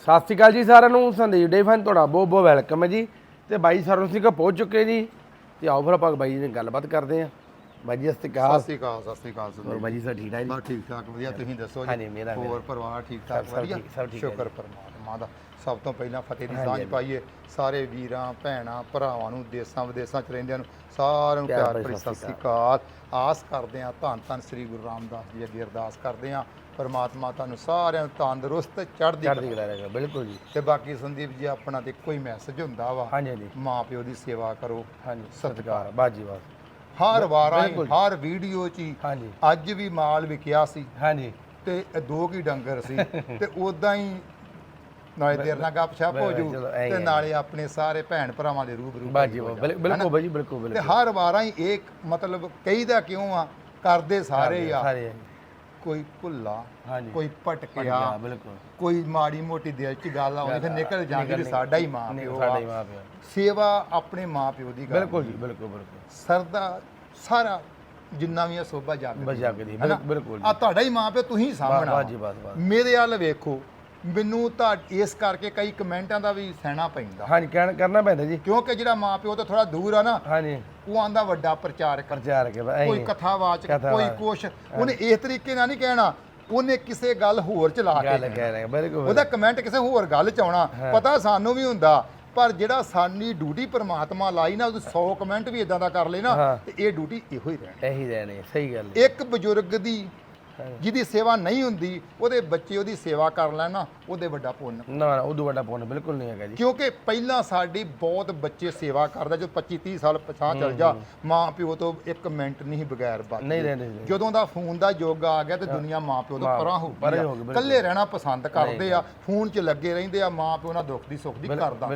ਸਤਿ ਸ਼੍ਰੀ ਅਕਾਲ ਜੀ ਸਾਰਿਆਂ ਨੂੰ ਸੰਦੀਪ ਡੇ ਫਨ ਤੁਹਾਡਾ ਬਹੁਤ ਬਹੁਤ ਵੈਲਕਮ ਹੈ ਜੀ। ਤੇ ਬਾਈ ਸਰਵਨ ਸਿੰਘ ਪਹੁੰਚ ਚੁੱਕੇ ਜੀ। ਤੇ ਆਓ ਫਿਰ ਆਪਾਂ ਬਾਈ ਜੀ ਨਾਲ ਗੱਲਬਾਤ ਕਰਦੇ ਆਂ ਬਾਈ ਜੀ ਸਤਿ ਸ਼੍ਰੀ ਅਕਾਲ। ਸਤਿ ਸ਼੍ਰੀ ਅਕਾਲ ਸਤਿ ਸ਼੍ਰੀ ਅਕਾਲ ਹੋਰ ਬਾਈ ਜੀ ਸਭ ਠੀਕ ਠਾਕ ਜੀ? ਬਸ ਠੀਕ ਠਾਕ ਵਧੀਆ। ਤੁਸੀਂ ਦੱਸੋ ਹਾਂਜੀ, ਮੇਰਾ- ਹੋਰ। ਪਰਿਵਾਰ ਠੀਕ ਠਾਕ? ਵਧੀਆ? ਸ਼ੁਕਰ ਪਰਮਾਤਮਾ ਦਾ। ਸਭ ਤੋਂ ਪਹਿਲਾਂ ਫਤਿਹ ਦੀ ਸਾਂਝ। ਪਾਈਏ। ਸਾਰੇ ਵੀਰਾਂ ਭੈਣਾਂ ਭਰਾਵਾਂ ਨੂੰ ਦੇਸਾਂ ਵਿਦੇਸਾਂ ਚ ਰਹਿੰਦਿਆਂ ਨੂੰ ਸਾਰਿਆਂ ਨੂੰ ਪਿਆਰ ਭਰੀ ਸਤਿ ਸ਼੍ਰੀ ਅਕਾਲ। ਆਸ ਕਰਦੇ ਹਾਂ ਧੰਨ ਧੰਨ ਸ੍ਰੀ ਗੁਰੂ ਰਾਮਦਾਸ ਜੀ ਅੱਗੇ ਅਰਦਾਸ ਕਰਦੇ ਹਾਂ। ਪਰਮਾਤਮਾ ਤੁਹਾਨੂੰ ਸਾਰਿਆਂ ਨੂੰ ਤੰਦਰੁਸਤ ਚੜ੍ਹਦੀ ਚੜ੍ਹਦੀ ਕਲਾ। ਰਹੇਗਾ ਬਿਲਕੁਲ ਜੀ। ਤੇ ਬਾਕੀ ਸੰਦੀਪ ਜੀ ਆਪਣਾ ਤੇ ਕੋਈ ਮੈਸੇਜ ਹੁੰਦਾ ਵਾ ਹਾਂਜੀ ਹਾਂਜੀ। ਮਾਂ ਪਿਓ ਦੀ ਸੇਵਾ ਕਰੋ। ਹਾਂਜੀ ਸਤਿਕਾਰ। ਬਾਜੀ ਬਾਸ ਹਰ ਵਾਰਾਂ। ਹਰ ਵੀਡੀਓ 'ਚ ਹੀ। ਹਾਂਜੀ। ਅੱਜ ਵੀ ਮਾਲ ਵਿਕਿਆ ਸੀ। ਹਾਂਜੀ। ਤੇ ਇਹ ਦੋ ਕੀ ਡੰਗਰ ਸੀ। ਤੇ ਉਦਾਂ ਹੀ ਨਾਲੇ ਤੇਰੇ ਨਾਲ ਗੱਪਸ਼ਪ ਹੋ ਜੂ। ਤੇ। ਨਾਲੇ ਆਪਣੇ ਸਾਰੇ ਭੈਣ ਭਰਾਵਾਂ ਦੇ ਰੂਬਰੂ ਬਾਜੀ। ਬਿਲਕੁਲ ਬਾਈ ਜੀ ਬਿਲਕੁਲ ਤੇ ਹਰ ਵਾਰਾਂ ਹੀ ਇੱਕ ਮਤਲਬ ਕਈਦਾ ਕਿਉਂ ਆ? ਕਰਦੇ ਸਾਰੇ ਹੀ ਆ। ਸਾਰੇ ਆ। ਕੋਈ ਭੁੱਲਾ ਹਾਂਜੀ। ਕੋਈ ਭਟਕਿਆ ਬਿਲਕੁਲ। ਕੋਈ ਮਾੜੀ ਮੋਟੀ ਦਿਲ 'ਚ ਗੱਲ ਆਉਂਦੀ ਫਿਰ ਨਿਕਲ ਜਾਂਦੀ ਵੀ ਸਾਡਾ ਹੀ ਮਾਂ ਨਹੀਂ, ਪਿਓ ਸਾਡਾ ਆ ਹੀ ਮਾਂ ਪਿਓ। ਸੇਵਾ ਆਪਣੇ ਮਾਂ ਪਿਓ ਦੀ ਗੱਲ ਬਿਲਕੁਲ ਜੀ ਬਿਲਕੁਲ ਬਿਲਕੁਲ। ਸਰਦਾ ਸਾਰਾ ਜਿੰਨਾ ਵੀ ਆ ਸੋਭਾ ਜਾਗ ਬਸ ਜਾ ਕੇ ਦੀ ਬਿਲਕੁਲ ਆ ਤੁਹਾਡਾ ਹੀ ਮਾਂ ਪਿਓ ਤੁਸੀਂ ਸਾਹਮਣਾ ਮੇਰੇ ਵੱਲ ਵੇਖੋ ਮੈਨੂੰ ਤਾਂ ਇਸ ਕਰਕੇ ਕਈ ਕਮੈਂਟਾਂ ਦਾ ਵੀ ਸਹਿਣਾ ਪੈਂਦਾ। ਹਾਂਜੀ ਕਹਿਣ ਕਰਨਾ ਪੈਂਦਾ ਜੀ। ਕਿਉਂਕਿ ਜਿਹੜਾ ਮਾਂ ਪਿਓ ਤੋਂ ਥੋੜਾ ਦੂਰ ਆ ਨਾ ਹਾਂਜੀ। ਉਹ ਆਂਦਾ ਵੱਡਾ ਪ੍ਰਚਾਰਕ ਪ੍ਰਚਾਰ ਕੇ ਕੋਈ ਕਥਾਵਾਚਕ ਕਥਾਵਾਚਕ। ਕੋਈ ਕੁਛ। ਉਹਨੇ ਇਸ ਤਰੀਕੇ ਨਾਲ ਨਹੀਂ ਕਹਿਣਾ ਉਹਨੇ ਕਿਸੇ ਗੱਲ ਹੋਰ ਚ ਲਾ ਕੇ ਗੱਲ ਕਹਿਣਾ। ਕਹਿ ਰਹੇ ਬਿਲਕੁਲ। ਉਹਦਾ ਕਮੈਂਟ ਕਿਸੇ ਹੋਰ ਗੱਲ ਚ ਆਉਣਾ। ਪਤਾ ਸਾਨੂੰ ਵੀ ਹੁੰਦਾ ਪਰ ਜਿਹੜਾ ਸਾਡੀ ਡਿਊਟੀ ਪਰਮਾਤਮਾ ਲਾਈ ਨਾ ਉਹ 100 ਕਮੈਂਟ ਵੀ ਇਦਾਂ ਦਾ ਕਰ ਲੈ ਨਾ ਹਾਂ। ਤੇ ਇਹ ਡਿਊਟੀ ਇਹੋ ਹੀ ਰਹਿਣੀ। ਇਹੀ ਰਹਿਣੇ ਸਹੀ ਗੱਲ ਹੈ। ਇੱਕ ਬਜ਼ੁਰਗ ਦੀ ਜਿਹਦੀ ਸੇਵਾ ਨਹੀਂ ਹੁੰਦੀ ਉਹਦੇ ਬੱਚੇ ਉਹਦੀ ਸੇਵਾ ਕਰ ਲੈਣ ਨਾ ਉਹਦੇ ਵੱਡਾ ਪੁੰਨ। ਨਾ ਨਾ ਉਦੋਂ ਵੱਡਾ ਪੁੰਨ ਬਿਲਕੁਲ ਨਹੀਂ ਹੈਗਾ ਜੀ। ਕਿਉਂਕਿ ਪਹਿਲਾਂ ਸਾਡੀ ਬਹੁਤ ਬੱਚੇ ਸੇਵਾ ਕਰਦਾ ਜੋ 25 30 ਸਾਲ ਪਛਾਂ ਚੱਲ ਜਾ ਮਾਂ ਪਿਓ ਤੋਂ ਇੱਕ ਮਿੰਟ ਨਹੀਂ ਬਗੈਰ ਬਾਤ ਨਹੀਂ ਰਹਿੰਦੇ। ਜਦੋਂ ਦਾ ਫੋਨ ਦਾ ਯੁੱਗ ਆ ਗਿਆ ਤੇ ਦੁਨੀਆ ਮਾਂ ਪਿਓ ਤੋਂ ਪਰਾਂ ਹੋ ਗਈ। ਇਕੱਲੇ ਰਹਿਣਾ ਪਸੰਦ ਕਰਦੇ ਆ ਫੋਨ 'ਚ ਲੱਗੇ ਰਹਿੰਦੇ ਆ ਮਾਂ ਪਿਓ ਨਾਲ ਦੁੱਖ ਦੀ ਸੁੱਖ ਦੀ ਕਰਦਾ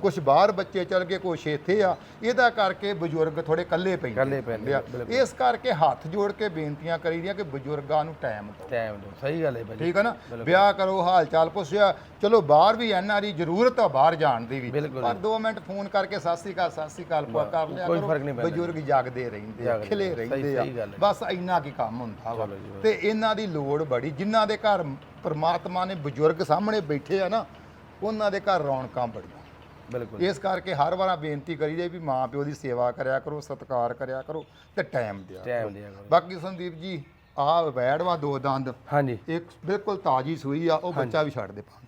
ਕੁਝ ਬਾਹਰ ਬੱਚੇ ਚੱਲ ਗਏ ਕੁਛ ਇੱਥੇ ਆ ਇਹਦਾ ਕਰਕੇ ਬਜ਼ੁਰਗ ਥੋੜੇ ਇਕੱਲੇ ਪੈਂਦੇ ਆ। ਇਸ ਕਰਕੇ ਹੱਥ ਜੋੜ ਕੇ ਬੇਨਤੀਆਂ ਕਰੀਦੀਆਂ ਕਿ ਬਜ਼ੁਰਗਾਂ ਨੂੰ ਟਾਈਮ ਦਿਓ। ਟਾਈਮ ਦੋ ਸਹੀ ਗੱਲ ਹੈ ਭਾਜੀ। ਠੀਕ ਹੈ ਨਾ? ਵਿਆਹ ਕਰੋ ਹਾਲ ਚਾਲ ਪੁੱਛਿਆ। ਚਲੋ ਬਾਹਰ ਵੀ ਐਨ ਆਰ ਜ਼ਰੂਰਤ ਆ ਬਾਹਰ ਜਾਣ ਦੀ ਵੀ। ਬਿਲਕੁਲ। ਪਰ 2 ਮਿੰਟ ਫੋਨ ਕਰਕੇ ਸਤਿ ਸ੍ਰੀ ਅਕਾਲ ਸਤਿ ਸ੍ਰੀ ਅਕਾਲ ਪੁਆ ਕਰ ਲਿਆ ਕੋਈ ਕਰੋ। ਫ਼ਰਕ ਨਹੀਂ ਪੈਂਦਾ। ਬਜ਼ੁਰਗ ਜਾਗਦੇ ਰਹਿੰਦੇ ਆ ਜਾਗਦੇ ਖਿਲੇ ਸਹੀ- ਰਹਿੰਦੇ ਆ। ਸਹੀ ਗੱਲ ਹੈ। ਬਸ ਇੰਨਾ ਕੀ ਕੰਮ ਹੁੰਦਾ ਵਾ। ਚਲੋ ਜੀ, ਤੇ ਇਹਨਾਂ ਦੀ ਲੋੜ ਬੜੀ। ਜਿਨ੍ਹਾਂ ਦੇ ਘਰ ਪਰਮਾਤਮਾ ਨੇ ਬਜ਼ੁਰਗ ਸਾਹਮਣੇ ਬੈਠੇ ਆ ਨਾ ਉਹਨਾਂ ਦੇ ਘਰ ਰੌਣਕਾਂ ਬੜੀਆਂ। ਬਿਲਕੁਲ ਇਸ ਕਰਕੇ ਹਰ ਵਾਰ ਬੇਨਤੀ ਕਰੀਦੇ ਵੀ ਮਾਂ ਪਿਓ ਦੀ ਸੇਵਾ ਕਰਿਆ ਕਰੋ ਸਤਿਕਾਰ ਕਰਿਆ ਕਰੋ ਤੇ ਟਾਈਮ ਦਿਆ ਕਰੋ। ਟਾਈਮ ਲਿਆ ਕਰੋ। ਬਾਕੀ ਸੰਦੀਪ ਜੀ ਆਹ ਵੈੜਵਾ ਦੋ ਦੰਦ। ਹਾਂਜੀ। ਇੱਕ ਬਿਲਕੁਲ ਤਾਜੀ ਸੂਈ ਆ ਉਹ ਬੱਚਾ ਵੀ ਛੱਡ ਦੇ ਪਾਣੀ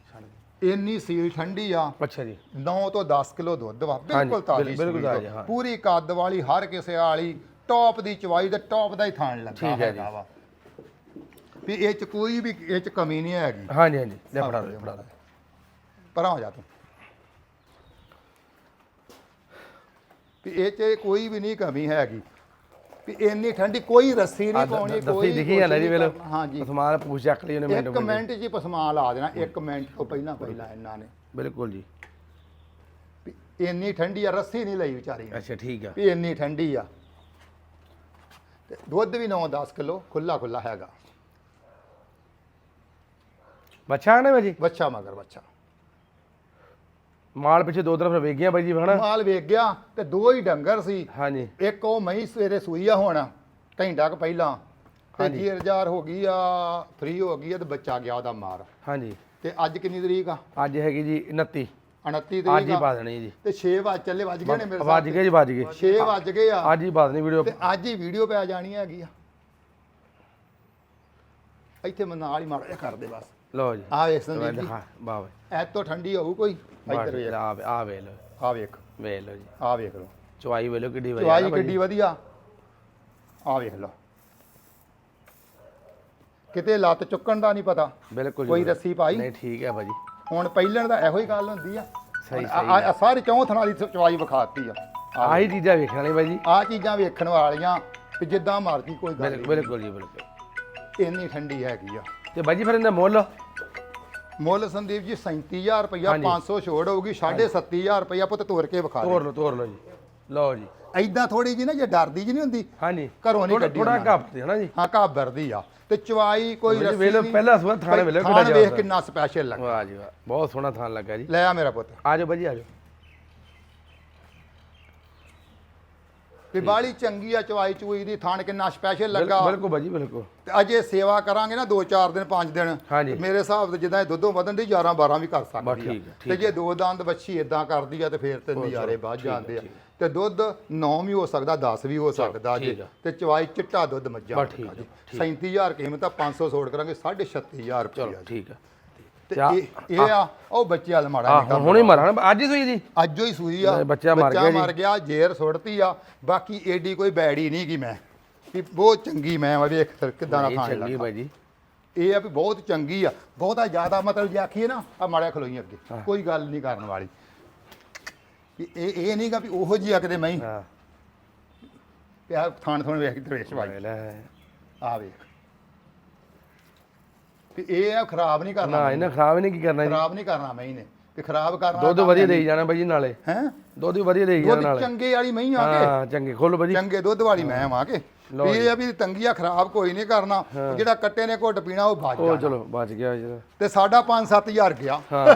ਇੰਨੀ ਸੀਲ ਠੰਡੀ ਆ। ਅੱਛਾ ਜੀ। 9 ਤੋਂ 10 ਕਿਲੋ ਦੁੱਧ ਵਾ ਬਿਲਕੁਲ ਬਿਲ- ਤਾਜੀ ਬਿਲਕੁਲ ਸੂਈ ਤਾਜ਼ੀ, ਆ। ਹਾਂ। ਪੂਰੀ ਕੱਦ ਵਾਲੀ ਹਰ ਕਿਸੇ ਵਾਲੀ ਟੌਪ ਦੀ ਚਵਾਈ ਤੇ ਟੌਪ ਦਾ ਹੀ ਥਾਣ ਲੱਗਾ ਠੀਕ ਹੈ ਜੀ। ਹੈਗਾ ਵਾ। ਵੀ ਇਹ ਚ ਕੋਈ ਵੀ ਇਹ ਚ ਕਮੀ ਨਹੀਂ ਹੈਗੀ। ਹਾਂਜੀ ਹਾਂਜੀ। ਲੈ ਫੜਾ ਦੇ ਫੜਾ ਦੇ। ਪਰਾਂ ਹੋ ਜਾ ਤੂੰ। ਵੀ ਇਹ ਚ ਕੋਈ ਵੀ ਨਹੀਂ ਕਮੀ ਹੈਗੀ। ਵੀ ਇੰਨੀ ਠੰਡੀ ਕੋਈ ਰੱਸੀ ਨਹੀਂ ਪਾਉਣੀ ਕੋਈ ਆ ਨਾ ਜੀ ਵੇਲੇ। ਹਾਂਜੀ ਸਮਾਨ ਪੁੱਛ ਚੱਕ ਲਈ ਉਹਨੇ ਮਿੰਟ ਇੱਕ ਮਿੰਟ ਜੀ ਪਸਮਾ ਲਾ ਦੇਣਾ ਇੱਕ ਮਿੰਟ ਤੋਂ ਪਹਿਲਾਂ ਪਹਿਲਾਂ ਇਹਨਾਂ ਨੇ। ਬਿਲਕੁਲ ਜੀ। ਇੰਨੀ ਠੰਡੀ ਆ ਰੱਸੀ ਨਹੀਂ ਲਈ ਵਿਚਾਰੀ ਅੱਛਾ ਠੀਕ ਆ। ਵੀ ਇੰਨੀ ਠੰਡੀ ਆ। ਤੇ ਦੁੱਧ ਵੀ 9-10 ਕਿਲੋ ਖੁੱਲਾ ਖੁੱਲਾ ਹੈਗਾ। ਬੱਚਾ ਨੇ ਭਾਜੀ ਬੱਚਾ ਮਗਰ ਬੱਚਾ ਮਾਲ ਪਿੱਛੇ ਦੋ ਤਰਫ ਵੇਖ ਗਿਆ ਬਾਈ ਜੀ ਹਨਾ? ਮਾਲ ਵੇਖ ਗਿਆ ਤੇ ਦੋ ਹੀ ਡੰਗਰ ਸੀ। ਹਾਂਜੀ। ਇੱਕ ਉਹ ਮਈ ਸਵੇਰੇ ਸੂਈ ਆ ਹੁਣ ਘੰਟਾ ਕੁ ਪਹਿਲਾਂ। ਤੇ ਹਾਂਜੀ। ਜੀਰ ਜਾਰ ਹੋ ਗਈ ਆ ਫ੍ਰੀ ਹੋ ਗਈ ਆ ਤੇ ਬੱਚਾ ਗਿਆ ਉਹਦਾ ਮਾਰ। ਹਾਂਜੀ। ਤੇ ਅੱਜ ਕਿੰਨੀ ਤਰੀਕ ਆ? ਅੱਜ ਹੈਗੀ ਜੀ 29 29 ਅੱਜ ਤਰੀਕ ਹੀ ਆ। ਪਾ ਦੇਣੀ ਜੀ। ਤੇ 6 ਵਜ ਚੱਲੇ ਵੱਜ ਗਏ ਨੇ ਮੇਰੇ ਵੱਜ ਗਏ ਜੀ ਵੱਜ ਗਏ। 6 ਵੱਜ ਗਏ ਆ। ਅੱਜ ਹੀ ਪਾ ਦੇਣੀ ਵੀਡੀਓ। ਤੇ ਅੱਜ ਹੀ ਵੀਡੀਓ ਪੈ ਜਾਣੀ ਹੈਗੀ ਆ। ਇੱਥੇ ਮੈਂ ਨਾਲ ਹੀ ਮਾੜਾ ਜਿਹਾ ਕਰ ਦੇ ਬਸ। ਲਓ ਜੀ ਆ ਵੇਖ ਸੰਦੀਪ ਜੀ। ਦਿਖਾ ਵਾਹ ਐ ਤੋਂ ਠੰਡੀ ਹੋਊ ਕੋਈ ਇੱਧਰ ਵੇਖ। ਆ ਆ ਵੇ ਲੋ ਆ ਵੇਖ। ਵੇ ਲੋ ਜੀ। ਆ ਵੇਖ ਲਓ। ਚੁਆਈ ਵੇ ਲੋ ਕਿੱਡੀ ਵਧੀਆ ਚਵਾਈ। ਕਿੱਡੀ ਵਧੀਆ। ਆ ਵੇਖ ਲਓ। ਕਿਤੇ ਲੱਤ ਚੁੱਕਣ ਦਾ ਨਹੀਂ ਪਤਾ। ਬਿਲਕੁਲ ਕੋਈ। ਰੱਸੀ ਪਾਈ। ਨਹੀਂ ਠੀਕ ਹੈ ਭਾਜੀ। ਹੁਣ ਪਹਿਲਣ ਦਾ ਇਹੋ ਹੀ ਗੱਲ ਹੁੰਦੀ ਆ। ਸਹੀ, ਆ ਸਾਰੀ ਚੌਂ ਥਣਾ ਦੀ ਚਵਾਈ ਵਿਖਾਤੀ ਆ। ਆਹੀ ਚੀਜ਼ਾਂ ਵੇਖਣ ਵਾਲੀ ਭਾਜੀ। ਆ ਚੀਜ਼ਾਂ ਵੇਖਣ ਵਾਲੀਆਂ ਵੀ ਜਿੱਦਾਂ ਮਰਜ਼ੀ ਕੋਈ ਗੱਲ ਬਿਲਕੁਲ ਜੀ ਬਿਲਕੁਲ। ਇੰਨੀ ਠੰਡੀ ਹੈਗੀ ਆ। ਤੇ ਭਾਜੀ ਫਿਰ ਇਹਦਾ ਮੁੱਲ? ਮੁੱਲ ਸੰਦੀਪ ਜੀ 37000 ਰੁਪਇਆ ਹਾਂਜੀ। 500 ਛੋੜ ਹੋਊਗੀ 37500 ਰੁਪਇਆ ਪੁੱਤ ਤੋਰ ਕੇ ਵਿਖਾ ਦੇ। ਤੋਰ ਲਓ ਤੋਰ ਲਓ ਜੀ। ਲਓ ਜੀ। ਐਦਾਂ ਥੋੜੀ ਜੀ ਨਾ ਜੇ ਡਰਦੀ ਜੀ ਨਹੀਂ ਹੁੰਦੀ ਹਾਂਜੀ। ਘਰੋਂ ਨਹੀਂ ਕੱਢੀ ਥੋੜਾ ਨੇ। ਘੱਪ ਤੇ ਹਨਾ ਜੀ? ਹਾਂ ਘਾਬਰਦੀ ਆ। ਤੇ ਚਵਾਈ ਕੋਈ ਰੱਸੀ ਨਹੀਂ। ਪਹਿਲਾ ਸੂਆ ਥਾਣੇ ਥਾਣ ਵੇਖ ਜ਼ਿਆਦਾ। ਕਿੰਨਾ ਸਪੈਸ਼ਲ ਲੱਗਾ ਵਾਹ ਜੀ ਵਾਹ ਬਹੁਤ ਸੋਹਣਾ ਥਾਨ ਲੱਗਾ ਜੀ। ਲੈ ਆ ਮੇਰਾ ਪੁੱਤ। ਆ ਜਾਓ ਭਾਜੀ ਆ ਜਾਓ ਵੀ ਬਾਲੀ ਚੰਗੀ ਆ ਚਵਾਈ ਚੂਈ ਦੀ ਥਾਣ ਕਿੰਨਾ ਸਪੈਸ਼ਲ ਲੱਗਾ। ਬਿਲਕੁਲ ਬਾਜੀ ਬਿਲਕੁਲ। ਤੇ ਅਜੇ ਸੇਵਾ ਕਰਾਂਗੇ ਨਾ 2-4 ਦਿਨ 5 ਦਿਨ। ਮੇਰੇ ਹਿਸਾਬ ਤੇ ਜਿੱਦਾਂ ਇਹ ਦੁੱਧੋਂ ਵਧਣ ਦੀ 11 12 ਵੀ ਕਰ ਸਕਦੀ ਆ। ਤੇ ਜੇ ਦੋ ਦੰਦ ਬੱਚੀ ਇਦਾਂ ਕਰਦੀ ਆ ਤੇ ਫੇਰ ਤੇ ਨਜ਼ਾਰੇ ਵੱਧ ਜਾਂਦੇ ਆ। ਤੇ ਦੁੱਧ 9 ਵੀ ਹੋ ਸਕਦਾ 10 ਵੀ ਹੋ ਸਕਦਾ ਜੇ। ਤੇ ਚਵਾਈ ਚਿੱਟਾ ਦੁੱਧ ਮੱਝਾਂ ਬਸ ਦਾ ਠੀਕ ਆ, ਜੀ 37000 ਕੀਮਤ ਆ 500 ਛੋੜ ਕਰਾਂਗੇ 36500 ਰੁਪਏ ਚਲੋ ਠੀਕ ਆ। ਤੇ ਇਹ ਇਹ ਆ ਉਹ ਬੱਚੇ ਵਾਲ ਮਾੜਾ ਆ ਨਿੱਕਾ ਹੁਣ ਹੀ ਮਰਾਂ ਅੱਜ ਹੀ ਸੂਈ ਜੀ ਅੱਜੋ ਹੀ ਸੂਈ ਆ। ਲੈ, ਬੱਚਾ ਮਰ ਗਿਆ ਜੀ। ਮਰ ਗਿਆ ਜੇਰ ਸੁੱਟਤੀ ਆ। ਬਾਕੀ ਏਡੀ ਕੋਈ ਬੈੜੀ ਨਹੀਂ ਗੀ ਮੈਂ। ਵੀ ਬਹੁਤ ਚੰਗੀ ਮੈਂ ਵਾ ਵੇਖ ਕਿਦਾਂ ਦਾ ਇਹ ਖਾਣ ਚੰਗੀ ਲੱਗਾ। ਬਾਜੀ ਇਹ ਆ ਵੀ ਬਹੁਤ ਚੰਗੀ ਆ। ਬਹੁਤਾ ਜ਼ਿਆਦਾ ਮਤਲਬ ਜੇ ਆਖੀਏ ਨਾ ਆ ਮਾੜਿਆ ਖਲੋਈ ਅੱਗੇ। ਕੋਈ ਗੱਲ ਨਹੀਂ ਕਰਨ ਵਾਲੀ। ਵੀ ਇਹ ਇਹ ਨਹੀਂਗਾ ਵੀ ਉਹੋ ਜੀ ਆ ਕਿਤੇ ਮੈਂ ਹਾਂ। ਪਿਆ ਥਾਣ ਥਾਣ ਵੇਖ ਤੇ ਵੇਖ ਭਾਈ ਲੈ। ਆ ਵੇਖ। ਵੀ ਇਹ ਆ ਖਰਾਬ ਨਹੀਂ ਕਰਨਾ ਨਾ ਇਹਨਾਂ ਖਰਾਬ ਨਹੀਂ ਕੀ ਕਰਨਾ ਜੀ। ਖਰਾਬ ਨਹੀਂ ਕਰਨਾ ਮੈਂ ਨੇ ਵੀ ਖਰਾਬ ਕਰਨਾ ਦੁੱਧ ਵਧੀਆ ਦੇਈ ਜਾਣਾ ਬਾਜੀ ਨਾਲੇ। ਹੈ? ਦੁੱਧ ਵੀ ਵਧੀਆ ਦੇਈ ਜਾਣਾ ਨਾਲੇ। ਚੰਗੇ ਵਾਲੀ ਮਹੀਂ ਆ ਕੇ। ਹਾਂ ਚੰਗੇ ਖੋਲ ਬਾਜੀ ਚੰਗੇ ਦੁੱਧ ਵਾਲੀ ਮੈਂ ਆ ਕੇ। ਵੀ ਇਹ ਆ ਵੀ ਤੰਗੀਆਂ ਖਰਾਬ ਕੋਈ ਨਹੀਂ ਕਰਨਾ। ਜਿਹੜਾ ਕੱਟੇ ਨੇ ਘੁੱਟ ਪੀਣਾ ਉਹ ਬਾਜ ਉਹ ਜਾਣਾ। ਚਲੋ ਬਚ ਗਿਆ ਜੀ। ਤੇ ਸਾਡਾ 5-7000 ਗਿਆ। ਹਾਂ।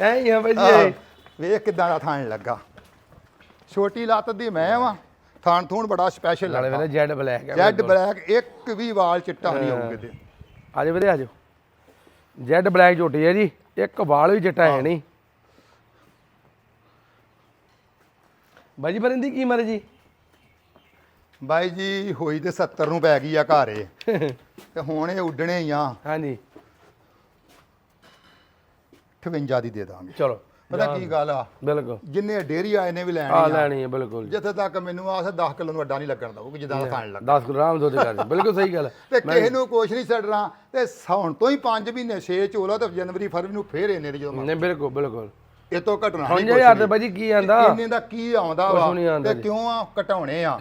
ਐ ਹੀ ਆ ਆਹ, ਇਹ। ਵੇਖ ਕਿਦਾਂ ਦਾ ਥਾਣ ਲੱਗਾ। ਛੋਟੀ ਲੱਤ ਦੀ ਮੈਂ ਵਾਂ। ਥਾਣ ਥੂਣ ਬੜਾ ਸਪੈਸ਼ਲ ਨਾਲੇ ਵੇਲੇ ਜੈਡ ਬਲੈਕ ਹੈ ਜੈਡ ਬਲੈਕ ਇੱਕ ਵੀ ਵਾਲ ਚਿੱਟਾ ਨਹੀਂ ਆਉ ਕਿਤੇ ਆਜੋ ਵੀਰੇ ਆਜੋ ਜੈਡ ਬਲੈਕ ਝੋਟੀ ਹੈ ਜੀ ਇੱਕ ਵਾਲ ਵੀ ਚਿੱਟਾ ਹੈ ਨਹੀਂ। ਬਾਜੀ ਬਰਨ ਦੀ ਕੀਮਤ ਹੈ ਜੀ ਬਾਈ ਜੀ ਹੋਈ ਤੇ 70 ਨੂੰ ਪੈ ਗਈ ਆ ਘਾਰੇ ਤੇ ਹੁਣ ਇਹ ਉੱਡਣੇ ਹੀ ਆ। ਹਾਂਜੀ। 58 ਦੀ ਦੇ ਦਾਂਗੇ। ਚਲੋ। ਪਤਾ ਕੀ ਗੱਲ ਆ? ਬਿਲਕੁਲ। ਜਿੰਨੇ ਡੇਰੀ ਆਏ ਨੇ ਵੀ ਲੈਣੀ ਆ ਆ ਲੈਣੀ ਹੈ ਬਿਲਕੁਲ। ਜਿੱਥੇ ਤੱਕ ਮੈਨੂੰ ਆਸ 10 ਕਿਲੋ ਨੂੰ ਅੱਡਾ ਨਹੀਂ ਲੱਗਣ ਦਊਗੀ ਜਿੱਦਾਂ ਦਾ ਖਾਣ ਲੱਗਾ। 10 ਗ੍ਰਾਮ ਦੁੱਧ ਕਰ ਜੀ ਬਿਲਕੁਲ ਸਹੀ ਗੱਲ। ਤੇ ਕਿਸੇ ਨੂੰ ਕੁਛ ਨਹੀਂ ਛੱਡਣਾ। ਤੇ ਸੌਣ ਤੋਂ ਹੀ 5 ਮਹੀਨੇ 6 ਚੋਲਾ ਤੇ ਜਨਵਰੀ ਫਰਵਰੀ ਨੂੰ ਫੇਰ ਇਹਨੇ ਦੀ ਜਦੋਂ ਨਹੀਂ ਬਿਲਕੁਲ ਬਿਲਕੁਲ। ਇਹ ਤੋਂ ਘਟਣਾ ਹੁਣ ਨਹੀਂ ਕੁਛ ਯਾਰ ਤੇ। ਬਾਜੀ ਕੀ ਆਂਦਾ? ਇੰਨੇ ਦਾ ਕੀ ਆਉਂਦਾ ਵਾ? ਤੇ। ਕਿਉਂ ਆ? ਘਟਾਉਣੇ ਆ।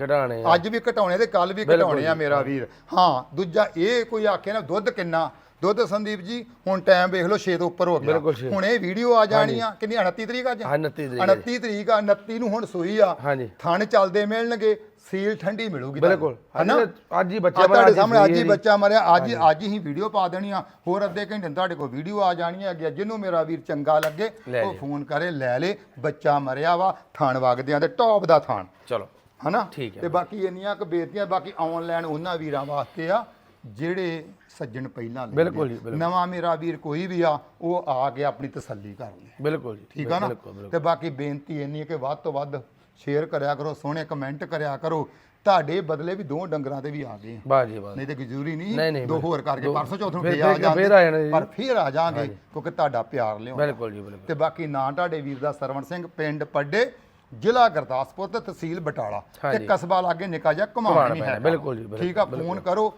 ਅੱਜ ਵੀ ਘਟਾਉਣੇ ਤੇ ਕੱਲ ਵੀ ਘਟਾਉਣੇ ਆ ਮੇਰਾ ਵੀਰ। ਹਾਂ ਦੂਜਾ ਇਹ ਕੋਈ ਆਖੇ ਨਾ ਦੁੱਧ ਕਿੰਨਾ? ਦੁੱਧ ਸੰਦੀਪ ਜੀ ਹੁਣ ਟਾਈਮ ਵੇਖ ਲਓ 6 ਤੋਂ ਉੱਪਰ ਹੋ ਗਿਆ। ਬਿਲਕੁਲ ਛੇ। ਹੁਣ ਇਹ ਵੀਡੀਓ ਆ ਜਾਣੀ ਆ ਕਿੰਨੀ 29 ਤਰੀਕ ਅੱਜ? ਹਾਂ 29 ਤਰੀਕ ਹੈ। 29 ਤਰੀਕ ਆ 29 ਨੂੰ ਹੁਣ ਸੂਈ ਆ। ਹਾਂਜੀ। ਥਣ ਚੱਲਦੇ ਮਿਲਣਗੇ ਸੀਲ ਠੰਡੀ ਮਿਲੂਗੀ ਬਿਲਕੁਲ। ਹਨਾ ਅੱਜ- ਅੱਜ ਹੀ ਬੱਚਾ ਅੱਜ ਤੁਹਾਡੇ ਸਾਹਮਣੇ ਅੱਜ ਹੀ ਜੀ। ਬੱਚਾ ਮਰਿਆ ਅੱਜ ਹੀ ਅੱਜ ਹੀ ਵੀਡੀਓ ਪਾ ਦੇਣੀ ਆ। ਹੋਰ ਅੱਧੇ ਘੰਟੇ ਨੂੰ ਤੁਹਾਡੇ ਕੋਲ ਵੀਡੀਓ ਆ ਜਾਣੀ ਹੈ ਅੱਗੇ ਜਿਹਨੂੰ ਮੇਰਾ ਵੀਰ ਚੰਗਾ ਲੱਗੇ ਲੈ ਉਹ ਜੀ। ਫੋਨ ਕਰੇ ਲੈ ਲੇ ਬੱਚਾ ਮਰਿਆ ਵਾ ਥਾਣ ਵਗਦਿਆਂ ਤੇ ਟੌਪ ਦਾ ਥਾਣ। ਚਲੋ। ਹਨਾ ਠੀਕ ਹੈ। ਤੇ ਬਾਕੀ ਇੰਨੀਆਂ ਕੁ ਬੇਨਤੀਆਂ ਬਾਕੀ ਆਨਲਾਈਨ ਉਹਨਾਂ ਵੀਰਾਂ ਵਾਸਤੇ ਆ। ਜਿਹੜੇ ਸੱਜਣ ਪਹਿਲਾਂ ਲੈਂਦੇ ਬਿਲਕੁਲ ਜੀ। ਬਿਲਕੁਲ। ਨਵਾਂ ਮੇਰਾ ਵੀਰ ਕੋਈ ਵੀ ਆ ਉਹ ਆ ਕੇ ਆਪਣੀ ਤਸੱਲੀ ਕਰ ਲੇ। ਬਿਲਕੁਲ ਜੀ ਠੀਕ ਆ ਨਾ? ਬਿਲਕੁਲ ਬਿਲਕੁਲ। ਤੇ ਬਾਕੀ ਬੇਨਤੀ ਇੰਨੀ ਹੈ ਕਿ ਵੱਧ ਤੋਂ ਵੱਧ ਸ਼ੇਅਰ ਕਰਿਆ ਕਰੋ ਸੋਹਣੇ ਕਮੈਂਟ ਕਰਿਆ ਕਰੋ। ਤੁਹਾਡੇ ਬਦਲੇ ਵੀ ਦੋ ਡੰਗਰਾਂ ਤੇ ਵੀ ਆ ਗਏ ਆ। ਬਾਸ ਜੀ ਬਾਸ ਨਹੀਂ ਤੇ ਜ਼ਰੂਰੀ ਨਹੀਂ, ਨਹੀਂ ਨਹੀਂ, ਦੋ ਹੋਰ ਕਰਕੇ ਪਰਸੋਂ ਚੌਥ ਫਿਰ- ਫੇਰ ਆ ਫਿਰ- ਜਾਂਦੇ ਫਿਰ ਆ ਜਾਣਾ ਜੀ। ਪਰ ਫੇਰ ਆ ਜਾਾਂਗੇ ਕਿਉਂਕਿ ਤੁਹਾਡਾ ਪਿਆਰ ਲਿਓ ਬਿਲਕੁਲ ਜੀ ਬਿਲਕੁਲ। ਤੇ ਬਾਕੀ ਨਾਂ ਤੁਹਾਡੇ ਵੀਰ ਦਾ ਸਰਵਣ ਸਿੰਘ ਪਿੰਡ ਪੱਡੇ ਜ਼ਿਲ੍ਹਾ ਗੁਰਦਾਸਪੁਰ ਤੇ ਤਹਿਸੀਲ ਬਟਾਲਾ। ਤੇ ਹਾਂਜੀ। ਕਸਬਾ ਲਾਗੇ ਨਿੱਕਾ ਜਿਹਾ ਘੁਮਾਣ ਘਮਾਣ ਪੈਣਾ, ਹੈ ਬਿਲਕੁਲ ਜੀ, ਬਿਲਕੁਲ, ਠੀਕ ਆ ਫੋਨ ਕਰੋ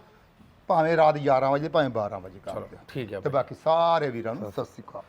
ਭਾਵੇਂ ਰਾਤ 11 ਵਜੇ ਭਾਵੇਂ 12 ਵਜੇ ਕਰ ਦਿਓ ਠੀਕ ਹੈ ਤੇ ਬਾਕੀ ਸਾਰੇ ਵੀਰਾਂ ਨੂੰ ਸਤਿ ਸ਼੍ਰੀ ਅਕਾਲ।